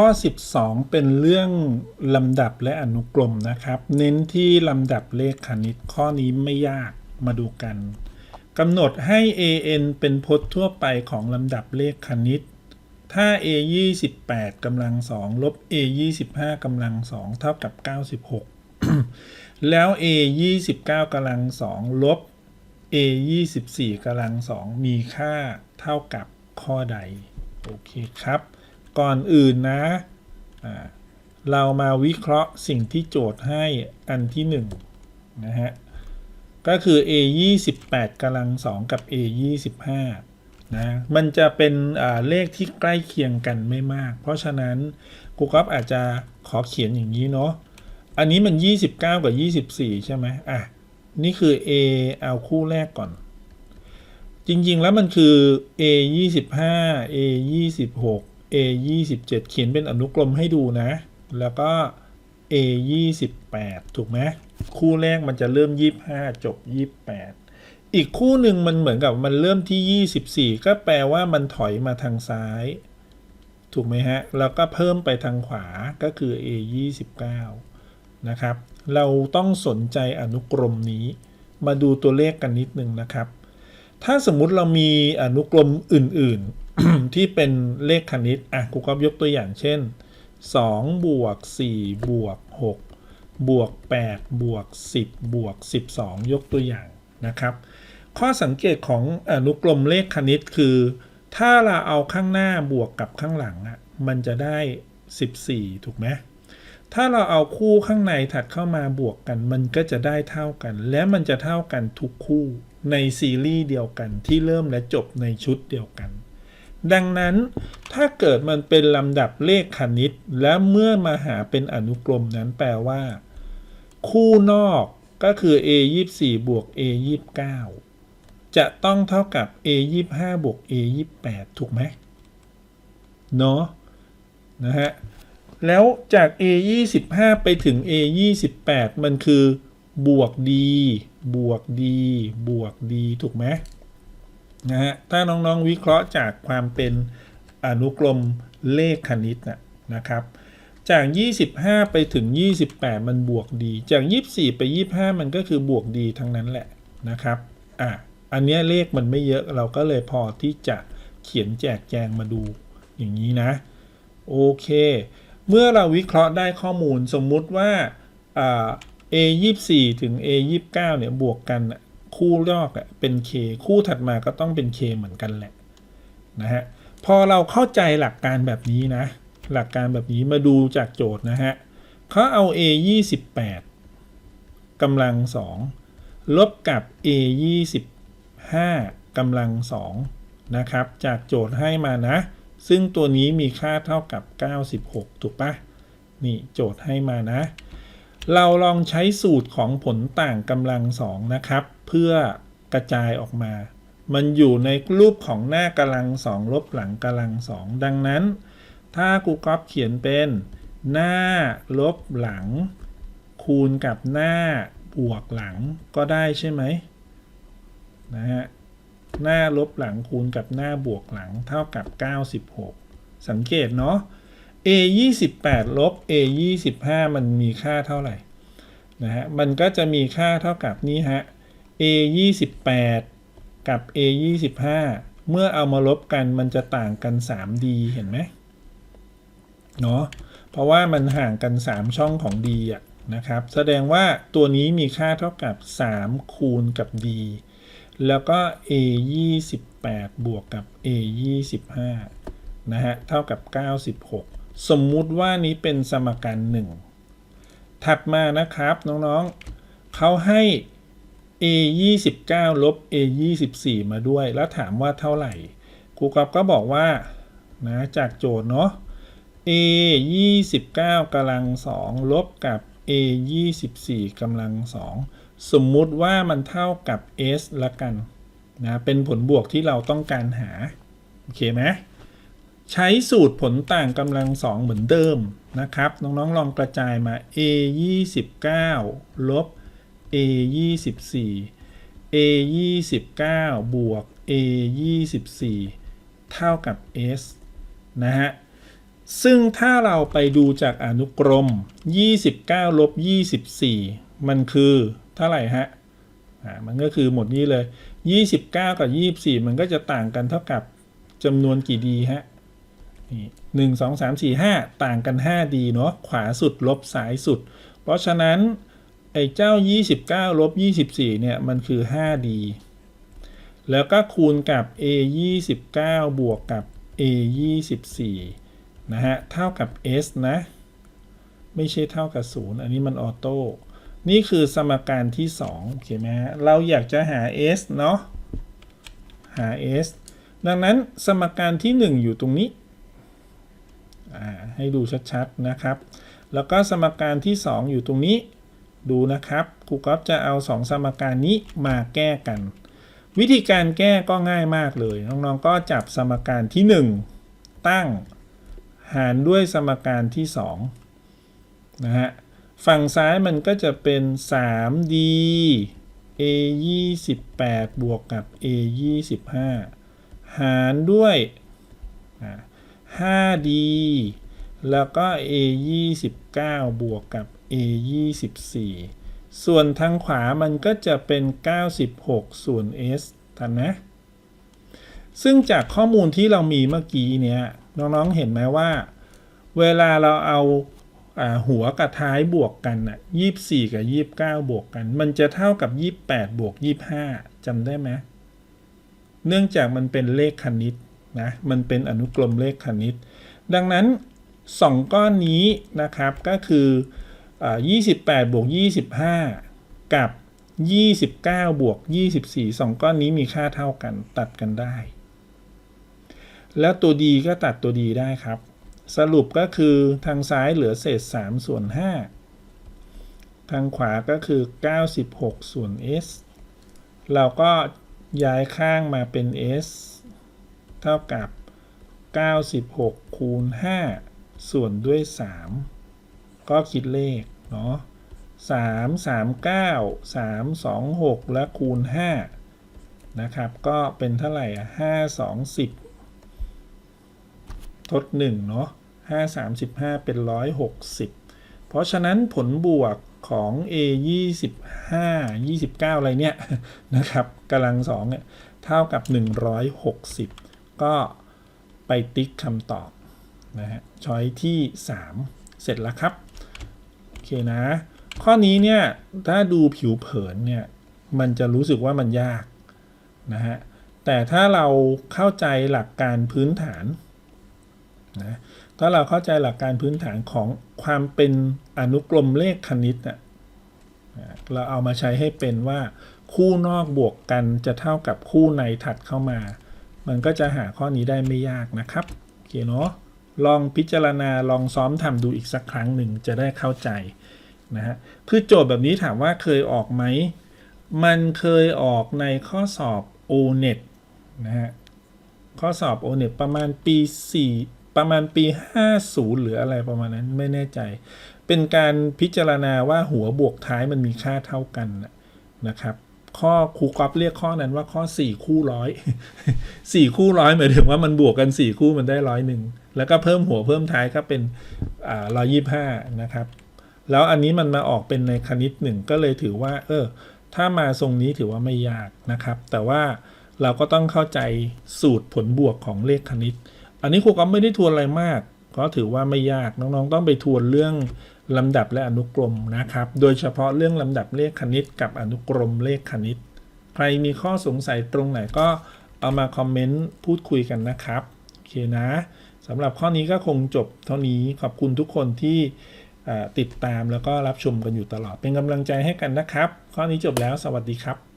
ข้อ 12 เป็นเรื่องลำดับและอนุกรมนะครับ เน้นที่ลำดับเลขคณิตข้อนี้ไม่ยากมาดูกันกำหนดให้ an เป็นพจน์ทั่วไปของลำดับเลขคณิต ถ้า a 28กำลัง2ลบ a 25กำลัง2เท่ากับ 96 แล้ว a 29กำลัง2ลบ a 24กำลัง2มีค่าเท่ากับข้อใด โอเคครับ ก่อนอื่นนะเรามาวิเคราะห์สิ่งที่โจทย์ให้อันที่1นะฮะ ก็คือ a 28กำลัง 2 กับ a 25นะ มันจะเป็นเลขที่ใกล้เคียงกันไม่มาก เพราะฉะนั้นครูก๊อฟอาจจะขอเขียนอย่างนี้เนาะ อันนี้มัน 29 กับ 24 ใช่ไหมอะ นี่คือ a เอาคู่แรกก่อน จริงๆแล้วมันคือ a 25 a 26 a 27เขียนเป็นอนุกรมให้ดูนะ แล้วก็ a 28ถูกไหมคู่แรกมันจะเริ่ม 25 จบ 28 อีกคู่หนึ่งมันเหมือนกับมันเริ่มที่ 24 ก็แปลว่ามันถอยมาทางซ้าย ถูกไหมฮะ แล้วก็เพิ่มไปทางขวาก็คือ a 29นะครับ เราต้องสนใจอนุกรมนี้ มาดูตัวเลขกันนิดนึงนะครับ ถ้าสมมุติเรามีอนุกรมอื่นๆ ที่เป็นเลขคณิต อะครูก็ยกตัวอย่างเช่น 2 บวก 4 บวก 6 บวก 8 บวก 10 บวก 12 ยกตัวอย่างนะครับ ข้อสังเกตของอนุกรมเลขคณิตคือ ถ้าเราเอาข้างหน้าบวกกับข้างหลังอะมันจะได้ 14 ถูกไหมถ้าเราเอาคู่ข้างในถัดเข้ามาบวกกัน มันก็จะได้เท่ากัน และมันจะเท่ากันทุกคู่ในซีรีส์เดียวกันที่เริ่มและจบในชุดเดียวกัน ดังนั้นถ้าเกิดมันเป็นลำดับเลขคณิต และเมื่อมาหาเป็นอนุกรมนั้นแปลว่า คู่นอกก็คือ a 24บวก a 29จะต้องเท่ากับ a 25บวก a 28ถูกไหมเนาะนะฮะแล้วจาก a 25ไปถึง a 28มันคือบวก d บวก d บวก d ถูกไหม นะฮะถ้าน้องๆวิเคราะห์จากความเป็นอนุกรมเลขคณิตนะนะครับ จาก 25 ไปถึง 28 มันบวก d จาก 24 ไป 25 มันก็คือบวก d ทั้งนั้นแหละนะครับอะอันนี้เลขมันไม่เยอะเราก็เลยพอที่จะเขียนแจกแจงมาดูอย่างนี้นะ โอเค เมื่อเราวิเคราะห์ได้ข้อมูลสมมุติว่าอ่า a 24 ถึง a 29เนี่ยบวกกัน คู่แรกอะเป็น k คู่ถัดมาก็ต้องเป็น k เหมือนกันแหละนะฮะพอเราเข้าใจหลักการแบบนี้นะ หลักการแบบนี้มาดูจากโจทย์นะฮะเขาเอา a 28กำลังสองลบกับ a 25กำลังสองนะครับจากโจทย์ให้มานะ ซึ่งตัวนี้มีค่าเท่ากับ 96 ถูกปะนี่โจทย์ให้มานะ เราลองใช้สูตรของผลต่างกำลังสองนะครับ เพื่อกระจายออกมา มันอยู่ในรูปของหน้ากำลังสองลบหลังกำลังสองดังนั้น ถ้ากูก๊อปเขียนเป็นหน้าลบหลัง คูณกับหน้าบวกหลังก็ได้ใช่ไหมนะฮะหน้าลบหลังคูณกับหน้าบวกหลังเท่ากับ 96 สังเกตเนาะ a 28ลบ a 25มันมีค่าเท่าไหร่นะฮะมันก็จะมีค่าเท่ากับนี่ฮะ a 28กับ a 25เมื่อเอามาลบกันมันจะต่างกัน 3d เห็นไหมเนาะเพราะว่ามันห่างกัน 3 ช่องของ d อะนะครับ แสดงว่าตัวนี้มีค่าเท่ากับ 3 คูณกับ d แล้วก็ a 28บวกกับ a 25นะฮะ เท่ากับ 96 สมมุติว่านี้เป็นสมการ 1 ถัดมานะครับน้องๆเขาให้ a 29ลบ a 24มาด้วย แล้วถามว่าเท่าไหร่ครูกอฟก็บอกว่านะจากโจทย์เนาะ a 29กำลัง2ลบกับ a 24กำลัง 2 สมมุติว่ามันเท่ากับ s ละกันนะเป็นผลบวกที่เราต้องการหา โอเคไหม ใช้สูตรผลต่างกำลังสองเหมือนเดิมนะครับ น้องๆลองกระจายมา a 29ลบ a 24 a 29บวก a 24เท่ากับ s นะฮะ ซึ่งถ้าเราไปดูจากอนุกรม 29ลบ24 มันคือเท่าไหร่ฮะอ่ามันก็คือหมดนี้เลย 29 กับ 24 มันก็จะต่างกันเท่ากับจำนวนกี่ดีฮะ นี่หนึ่งสองสามสี่ห้าต่างกัน5ดีเนาะขวาสุดลบซ้ายสุด เพราะฉะนั้น ไอ้เจ้า 29ลบ24 เนี่ย มันคือ5ดีแล้วก็คูณกับ a 29บวกกับ a 24นะฮะ เท่ากับ s นะ ไม่ใช่เท่ากับ 0 อันนี้มันออโต้ นี่คือสมการที่ 2 โอเคไหมฮะ เราอยากจะหา s เนาะ หา s ดังนั้นสมการที่ 1 อยู่ตรงนี้ ให้ดูชัดๆนะครับ แล้วก็สมการที่ 2 อยู่ตรงนี้ดูนะครับครูก๊อฟจะเอา 2 สมการนี้มาแก้กัน วิธีการแก้ก็ง่ายมากเลย น้องๆก็จับสมการที่ 1 ตั้งหารด้วยสมการที่2นะฮะฝั่งซ้ายมันก็จะเป็น 3d a 28บวกกับ a 25หารด้วยอ่า 5d แล้วก็ a 29บวกกับ a 24ส่วนทางขวามันก็จะเป็น 96 ส่วน s ทันนะ ซึ่งจากข้อมูลที่เรามีเมื่อกี้เนี่ยน้องๆเห็นไหมว่า เวลาเราเอาอาหัวกับท้ายบวกกันน่ะ24 กับ 29 บวกกัน มันจะเท่ากับ 28 บวก 25จำได้ไหมเนื่องจากมันเป็นเลขคณิต นะมันเป็นอนุกรมเลขคณิต ดังนั้น 2 ก้อนนี้นะครับก็คืออา28 บวก 25 กับ 29 บวก 24 2 ก้อนนี้มีค่าเท่ากันตัดกันได้ แล้วตัวดีก็ตัดตัวดีได้ครับ สรุปก็คือทางซ้ายเหลือเศษ 3 ส่วน 5 ทางขวาก็คือ 96 ส่วน s เราก็ย้ายข้างมาเป็น s ท่ากับ 96 คูณ 5 ส่วนด้วย 3 ก็คิดเลข เนาะ3 3 9 3 2 6 และคูณ 5 นะครับ ก็เป็นเท่าไหร่อะ5 2 10 ทด 1 เนาะ5 35 เป็น 160 เพราะฉะนั้นผลบวกของ a 25 29 อะไรเนี่ย นะครับกำลังสองเนี่ย เท่ากับ 160 ก็ไปติ๊กคำตอบนะฮะช้อยที่ 3 เสร็จแล้วครับ โอเคนะ ข้อนี้เนี่ย ถ้าดูผิวเผินเนี่ย มันจะรู้สึกว่ามันยากนะฮะ แต่ถ้าเราเข้าใจหลักการพื้นฐานนะถ้าเราเข้าใจหลักการพื้นฐานของความเป็นอนุกรมเลขคณิตน่ะเราเอามาใช้ให้เป็นว่าคู่นอกบวกกันจะเท่ากับคู่ในถัดเข้ามา มันก็จะหาข้อนี้ได้ไม่ยากนะครับโอเคเนาะลองพิจารณาลองซ้อมทำดูอีกสักครั้งหนึ่งจะได้เข้าใจนะฮะคือโจทย์แบบนี้ถามว่าเคยออกไหม มันเคยออกในข้อสอบ O-NET นะฮะข้อสอบ O-NET ประมาณปี 4 ประมาณปี 50 หรืออะไรประมาณนั้นไม่แน่ใจ เป็นการพิจารณาว่าหัวบวกท้ายมันมีค่าเท่ากันน่ะนะครับ ข้อครูก๊อฟเรียกข้อนั้นว่าข้อ4คู่ร้อย4คู่ร้อยหมายถึงว่ามันบวกกัน4คู่มันได้ร้อยหนึ่งแล้วก็เพิ่มหัวเพิ่มท้ายก็เป็นร้อยยี่ห้านะครับ แล้วอันนี้มันมาออกเป็นในคณิตหนึ่งก็เลยถือว่า เออ ถ้ามาทรงนี้ถือว่าไม่ยากนะครับ แต่ว่าเราก็ต้องเข้าใจสูตรผลบวกของเลขคณิต อันนี้ครูก็ไม่ได้ทวนอะไรมาก ก็ถือว่าไม่ยากน้องๆ ต้องไปทวนเรื่อง ลำดับและอนุกรมนะครับ โดยเฉพาะเรื่องลำดับเลขคณิต กับอนุกรมเลขคณิต ใครมีข้อสงสัยตรงไหนก็เอามาคอมเมนต์พูดคุยกันนะครับ โอเคนะสำหรับข้อนี้ก็คงจบเท่านี้ขอบคุณทุกคนที่ติดตามแล้วก็รับชมกันอยู่ตลอดเป็นกำลังใจให้กันนะครับ ข้อนี้จบแล้วสวัสดีครับ